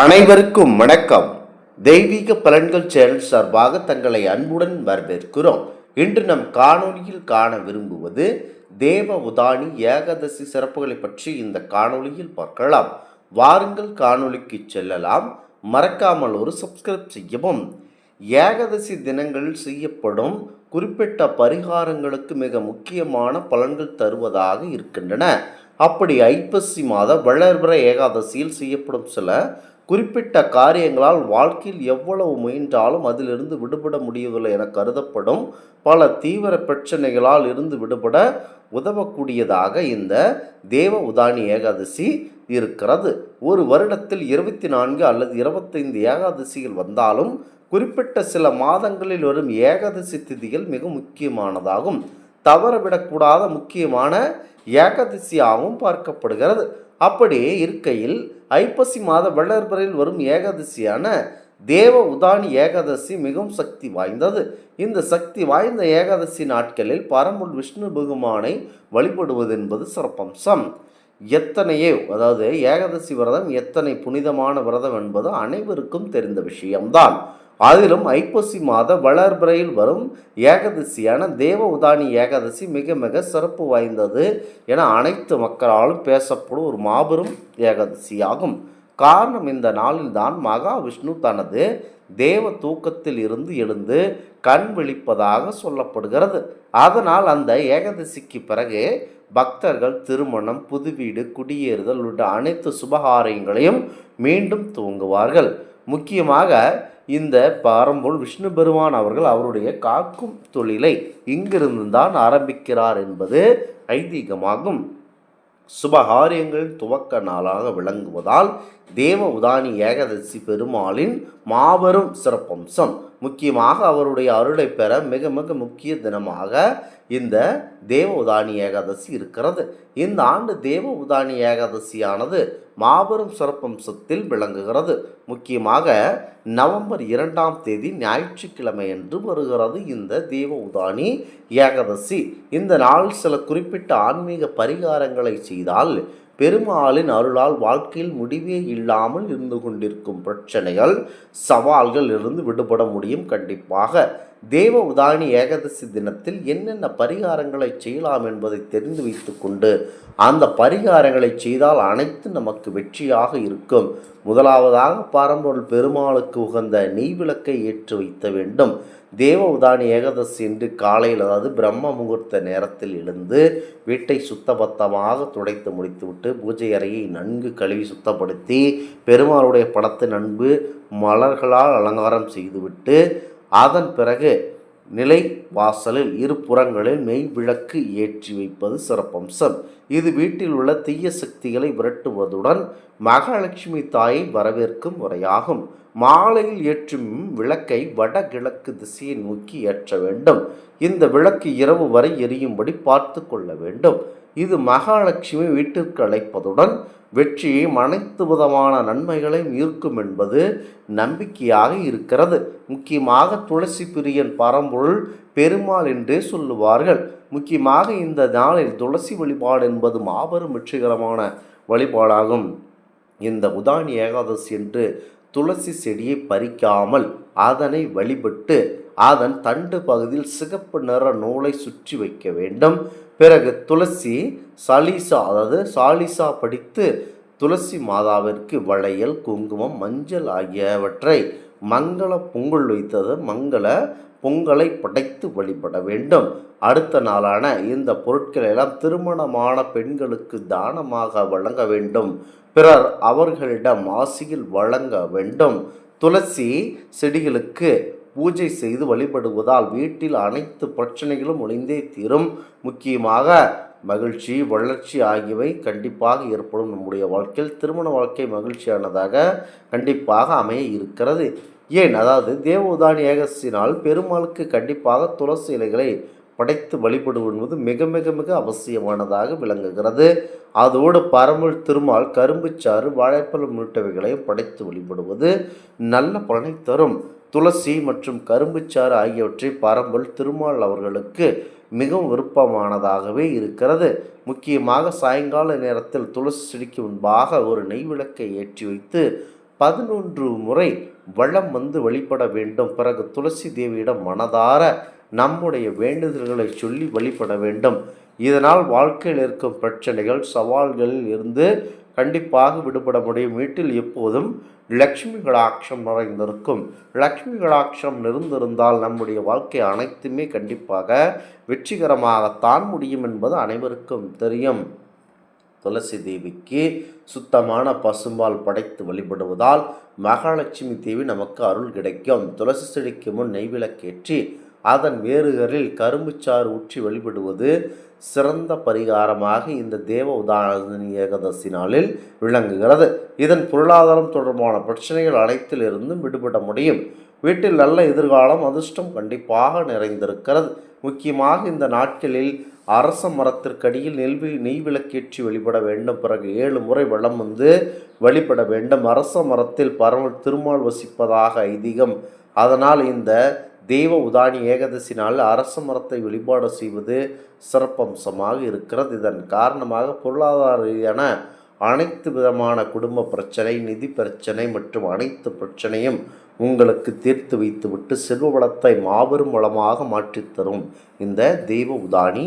அனைவருக்கும் வணக்கம். தெய்வீக பலன்கள் சேனல் சார்பாக தங்களை அன்புடன் வரவேற்கிறோம். இன்று நம் காணொலியில் காண விரும்புவது தேவ உதானி ஏகாதசி சிறப்புகளை பற்றி இந்த காணொலியில் பார்க்கலாம். வாருங்கள் காணொலிக்கு செல்லலாம். மறக்காமல் ஒரு சப்ஸ்கிரைப் செய்யவும். ஏகாதசி தினங்களில் செய்யப்படும். குறிப்பிட்ட பரிகாரங்களுக்கு மிக முக்கியமான பலன்கள் தருவதாக இருக்கின்றன. அப்படி ஐப்பசி மாத வளர்பிற ஏகாதசியில் செய்யப்படும் சில குறிப்பிட்ட காரியங்களால் வாழ்க்கையில் எவ்வளவு முயன்றாலும் அதிலிருந்து விடுபட முடியவில்லை என கருதப்படும் பல தீவிர பிரச்சனைகளால் இருந்து விடுபட உதவக்கூடியதாக இந்த தேவ உதானி ஏகாதசி இருக்கிறது. ஒரு வருடத்தில் இருபத்தி நான்கு அல்லது இருபத்தைந்து ஏகாதசிகள் வந்தாலும் குறிப்பிட்ட சில மாதங்களில் வரும் ஏகாதசி திதிகள் மிக முக்கியமானதாகும். தவறவிடக்கூடாத முக்கியமான ஏகாதசியாகவும் பார்க்கப்படுகிறது. அப்படி இருக்கையில் ஐப்பசி மாத வளர்பறையில் வரும் ஏகாதசியான தேவ உதானி ஏகாதசி மிகவும் சக்தி வாய்ந்தது. இந்த சக்தி வாய்ந்த ஏகாதசி நாட்களில் பரம்பொருள் விஷ்ணு பகவானை வழிபடுவது என்பது சிறப்பம்சம். எத்தனையோ அதாவது ஏகாதசி விரதம் எத்தனை புனிதமான விரதம் என்பது அனைவருக்கும் தெரிந்த விஷயம்தான். அதிலும் ஐப்பசி மாத வளர்பிறையில் வரும் ஏகாதசியான தேவ உதானி ஏகாதசி மிக மிக சிறப்பு வாய்ந்தது என அனைத்து மக்களாலும் பேசப்படும் ஒரு மாபெரும் ஏகாதசியாகும். காரணம் இந்த நாளில்தான் மகாவிஷ்ணு தனது தேவ தூக்கத்தில் இருந்து எழுந்து கண் விழிப்பதாக சொல்லப்படுகிறது. அதனால் அந்த ஏகாதசிக்கு பிறகு பக்தர்கள் திருமணம் புது வீடு குடியேறுதல் உள்ளிட்ட அனைத்து சுபகாரியங்களையும் மீண்டும் துவங்குவார்கள். முக்கியமாக இந்த பாரம்போல் விஷ்ணு பெருமான் அவர்கள் அவருடைய காக்கும் தொழிலை இங்கிருந்து தான் ஆரம்பிக்கிறார் என்பது ஐதீகமாகும். சுபகாரியங்கள் துவக்க நாளாக விளங்குவதால் தேவ உதானி ஏகதசி பெருமாளின் மாபெரும் சிறப்பம்சம். முக்கியமாக அவருடைய அருளை பெற மிக மிக முக்கிய தினமாக இந்த தேவ உதானி ஏகாதசி இருக்கிறது. இந்த ஆண்டு தேவ உதானி ஏகாதசியானது மாபெரும் சிறப்பம்சத்தில் விளங்குகிறது. முக்கியமாக நவம்பர் இரண்டாம் தேதி ஞாயிற்றுக்கிழமை என்று வருகிறது இந்த தேவ உதானி ஏகாதசி. இந்த நாள் சில குறிப்பிட்ட ஆன்மீக பரிகாரங்களை செய்தால் பெருமாளின் அருளால் வாழ்க்கையில் முடிவே இல்லாமல் இருந்து கொண்டிருக்கும் பிரச்சனைகள் சவால்கள் இருந்து விடுபட முடியும் கண்டிப்பாக. தேவ உதாரணி ஏகாதசி தினத்தில் என்னென்ன பரிகாரங்களை செய்யலாம் என்பதை தெரிந்து வைத்துக்கொண்டு அந்த பரிகாரங்களை செய்தால் அனைத்து நமக்கு வெற்றியாக இருக்கும். முதலாவதாக பாரம்பரிய பெருமாளுக்கு உகந்த நெய் விளக்கை வைத்த வேண்டும். தேவ உதானி ஏகாதசி என்று காலையில் அதாவது பிரம்ம முகூர்த்த நேரத்தில் எழுந்து வீட்டை சுத்தபத்தமாக துடைத்து முடித்துவிட்டு பூஜை அறையை நன்கு கழுவி சுத்தப்படுத்தி பெருமாளுடைய படத்தை நன்கு மலர்களால் அலங்காரம் செய்துவிட்டு அதன் பிறகு நிலை வாசலில் இரு புறங்களில் மெய் விளக்கு ஏற்றி வைப்பது சிறப்பம்சம். இது வீட்டில் உள்ள தீய சக்திகளை விரட்டுவதுடன் மகாலட்சுமி தாயை வரவேற்கும் முறையாகும் மாலையில் ஏற்றும் விளக்கை வடகிழக்கு திசையை நோக்கி ஏற்ற வேண்டும். இந்த விளக்கு இரவு வரை எரியும்படி பார்த்து கொள்ள வேண்டும். இது மகாலட்சுமி வீட்டிற்கு அழைப்பதுடன் வெற்றியை அனைத்து விதமான நன்மைகளையும் ஈர்க்கும் என்பது நம்பிக்கையாக இருக்கிறது. முக்கியமாக துளசி பிரியன் பரம்பொருள் பெருமாள் என்றே சொல்லுவார்கள். முக்கியமாக இந்த நாளில் துளசி வழிபாடு என்பது மாபெரும் வெற்றிகரமான வழிபாடாகும். இந்த உதானி ஏகாதசி என்று துளசி செடியை பறிக்காமல் அதனை வழிபட்டு அதன் தண்டு பகுதியில் சிகப்பு நிற நூலை சுற்றி வைக்க வேண்டும். பிறகு துளசி சாலிசா அதாவது சாலிசா படித்து துளசி மாதாவிற்கு வளையல் குங்குமம் மஞ்சள் ஆகியவற்றை மங்கள பொங்கல் வைத்தது. மங்கள பொங்கலை படைத்து வழிபட வேண்டும். அடுத்த நாளான இந்த பொருட்களை எல்லாம் திருமணமான பெண்களுக்கு தானமாக வழங்க வேண்டும். பிறர் அவர்களிடம் ஆசியில் வழங்க வேண்டும். துளசி செடிகளுக்கு பூஜை செய்து வழிபடுவதால் வீட்டில் அனைத்து பிரச்சனைகளும் ஒளிந்தே தீரும். முக்கியமாக மகிழ்ச்சி வளர்ச்சி ஆகியவை கண்டிப்பாக ஏற்படும். நம்முடைய வாழ்க்கையில் திருமண வாழ்க்கை மகிழ்ச்சியானதாக கண்டிப்பாக அமைய இருக்கிறது. ஏன்? அதாவது தேவோதான் ஏகசினால் பெருமாளுக்கு கண்டிப்பாக துளசி இலைகளை படைத்து வழிபடுவது மிக மிக மிக அவசியமானதாக விளங்குகிறது. அதோடு பரமல் திருமால் கரும்புச்சாறு வாழைப்பழம் உள்ளிட்டவைகளையும் படைத்து வழிபடுவது நல்ல பலனை தரும். துளசி மற்றும் கரும்புச்சாறு ஆகியவற்றை பரம்பல் திருமால் அவர்களுக்கு மிகவும் விருப்பமானதாகவே இருக்கிறது. முக்கியமாக சாயங்கால நேரத்தில் துளசி செடிக்கு முன்பாக ஒரு நெய் விளக்கை ஏற்றி வைத்து பதினொன்று முறை வளம் வந்து வழிபட வேண்டும். பிறகு துளசி தேவியிடம் மனதார நம்முடைய வேண்டுதல்களை சொல்லி வழிபட வேண்டும். இதனால் வாழ்க்கையில் இருக்கும் பிரச்சனைகள் சவால்களில் இருந்து கண்டிப்பாக விடுபட முடியும். வீட்டில் எப்போதும் லக்ஷ்மி கடாட்சம் நிறைந்திருக்கும். லக்ஷ்மி கடாட்சம் நிறைந்திருந்தால் நம்முடைய வாழ்க்கை அனைத்துமே கண்டிப்பாக வெற்றிகரமாகத்தான் முடியும் என்பது அனைவருக்கும் தெரியும். துளசி தேவிக்கு சுத்தமான பசும்பால் படைத்து வழிபடுவதால் மகாலட்சுமி தேவி நமக்கு அருள் கிடைக்கும். துளசி செடிக்கு முன் நெய்விளக்கேற்றி அதன் வேறுகளில் கரும்புச்சாறு ஊற்றி வழிபடுவது சிறந்த பரிகாரமாக இந்த தேவ உதாரணி ஏகதசி நாளில் விளங்குகிறது. இதன் பொருளாதாரம் தொடர்பான பிரச்சனைகள் அனைத்திலிருந்தும் விடுபட முடியும். வீட்டில் நல்ல எதிர்காலம் அதிர்ஷ்டம் கண்டிப்பாக நிறைந்திருக்கிறது. முக்கியமாக இந்த நாட்களில் அரச மரத்திற்கடியில் நெல்வி நெய் விளக்கேற்றி வழிபட வேண்டும். பிறகு ஏழு முறை வளம் வந்து வழிபட வேண்டும். அரச மரத்தில் பரவல் திருமால் வசிப்பதாக ஐதீகம். அதனால் இந்த தெய்வ உதானி ஏகாதசி நாள் அரச மரத்தை வழிபாடு செய்வது சிறப்பம்சமாக இருக்கிறது. இதன் காரணமாக பொருளாதார ரீதியான அனைத்து விதமான குடும்ப பிரச்சனை நிதி பிரச்சனை மற்றும் அனைத்து பிரச்சனையும் உங்களுக்கு தீர்த்து வைத்துவிட்டு செல்வ வளத்தை மாபெரும் வளமாக மாற்றித்தரும் இந்த தெய்வ உதானி